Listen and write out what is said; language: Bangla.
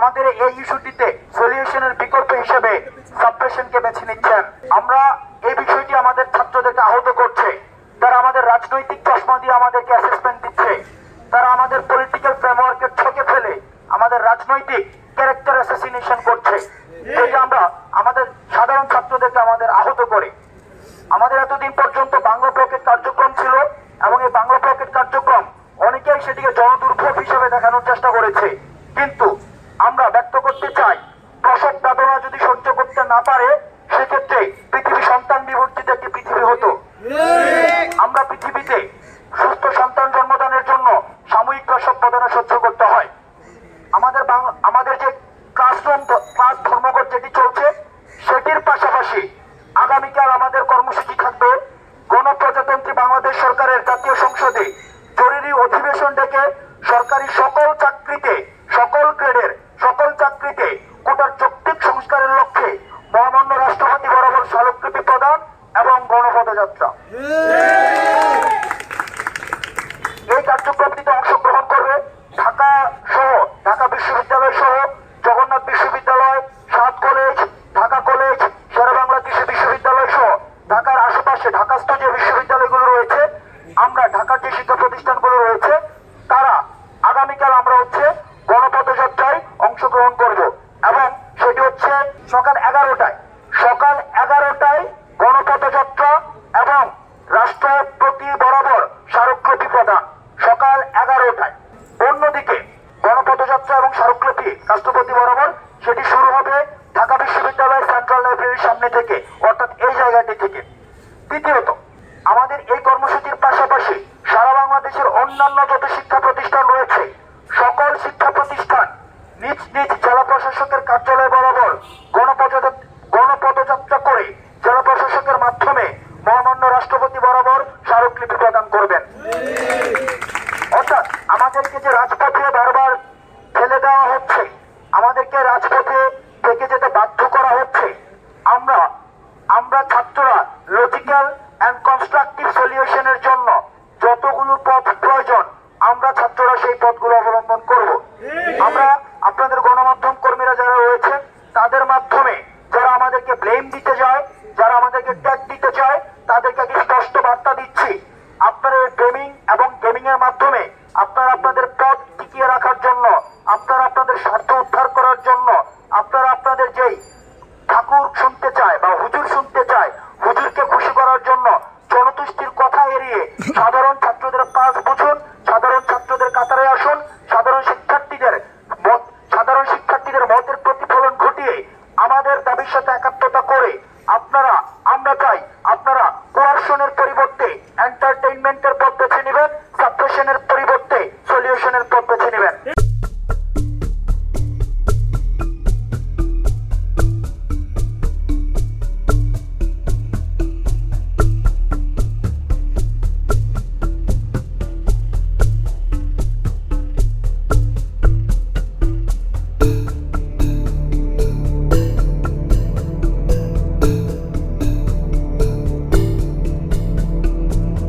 আমাদের এই ইস্যুটিতে সলিউশনের বিকল্প হিসেবে সাবপ্রেশনকে বেছে নিচ্ছেন। আমরা এই বিষয়টি আমাদের ছাত্রদেরকে আহত করছে। তারা আমাদের রাজনৈতিক চশমা দিয়ে আমাদেরকে অ্যাসেসমেন্ট দিচ্ছে। তারা আমাদের পলিটিক্যাল ফ্রেমওয়ার্কের ছকে ফেলে আমাদের রাজনৈতিক ক্যারেক্টার অ্যাসাসিনেশন করছে। যেটা আমরা আমাদের সাধারণ ছাত্রদেরকে আমাদের আহত করে। আমাদের এতদিন পর্যন্ত বাংলা ব্লকের কার্যক্রম ছিল এবং এই বাংলা ব্লকের কার্যক্রম অনেকেই সেটিকে জনদুর্ভোগ হিসেবে দেখানোর চেষ্টা করেছে। বেদনা সহ্য করতে হয়। আমাদের আমাদের যে ক্লাসরুম ক্লাস ধর্মঘট যেটি চলছে, সেটির পাশাপাশি আগামীকাল আমাদের কর্মসূচি থাকবে। গণপ্রজাতন্ত্রী বাংলাদেশ সরকারের জাতীয় সংসদে জরুরি অধিবেশন ডেকে সরকারি সকল আশেপাশে যে বিশ্ববিদ্যালয়গুলো রয়েছে, আমরা ঢাকার যে শিক্ষা প্রতিষ্ঠানগুলো রয়েছে, তারা আগামীকাল আমরা হচ্ছে গণপদযাত্রায় অংশগ্রহণ করব। এবং সেটি হচ্ছে সকাল এগারোটায়। সকাল এগারোটায় গণপদযাত্রা এবং রাষ্ট্রপতি বরাবর স্মারকলিপি প্রদান সকাল এগারোটায়। অন্যদিকে গণপদযাত্রা এবং স্মারকলিপি রাষ্ট্রপতি বরাবর সেটি শুরু হবে ঢাকা বিশ্ববিদ্যালয় সেন্ট্রাল লাইব্রেরির সামনে থেকে অর্থাৎ এই জায়গাটি থেকে দ্বিতীয়ত আমাদের এই কর্মসূচির পাশাপাশি সারা বাংলাদেশের অন্যান্য যত শিক্ষা প্রতিষ্ঠান রয়েছে সকল শিক্ষা প্রতিষ্ঠান নিজ নিজ জেলা প্রশাসকের কার্যালয় বরাবর গণপদযাত্রা গণপদযাত্রা করে জেলা প্রশাসকের মাধ্যমে মহামান্য রাষ্ট্রপতি বরাবর স্মারকলিপি প্রদান করবেন অর্থাৎ আমাদেরকে যে রাজপথে বারবার ফেলে দেওয়া হচ্ছে, আমাদেরকে রাজপথে থেকে যেতে বাধ্য করা হচ্ছে। আমরা আমরা ছাত্ররা লজিক্যাল অ্যান্ড কনস্ট্রাকটিভ সলিউশনের জন্য যতগুলো পথ প্রয়োজন, আমরা ছাত্ররা সেই পথগুলো অবলম্বন করব। আমরা আপনাদের গণমাধ্যম কর্মীরা যারা রয়েছে, তাদের মাধ্যমে যারা আমাদেরকে ব্লেম দিতে যায় যারা আমাদেরকে ট্যাগ দিতে চায়, তাদেরকে স্পষ্ট বার্তা দিচ্ছি। আপনারা গেমিং এবং গেমিং এর মাধ্যমে আপনারা আপনাদের আপনারা আপনাদের যেই ঠাকুর শুনতে চায় বা হুজুর শুনতে চায়, হুজুরকে খুশি করার জন্য জনতুষ্টির কথা এড়িয়ে সাধারণ ছাত্রদের কাজ বুঝুন, সাধারণ ছাত্রদের কাতারে আসুন, সাধারণ শিক্ষার্থীদের সাধারণ শিক্ষার্থীদের মতের প্রতিফলন ঘটিয়ে আমাদের দাবির সাথে একাত্মতা করে আপনারা, আমরা চাই আপনারা কোয়ারশনের পরিবর্তে এন্টারটেইনমেন্টের পথ বেছে নেবেন সাবপ্রেশনের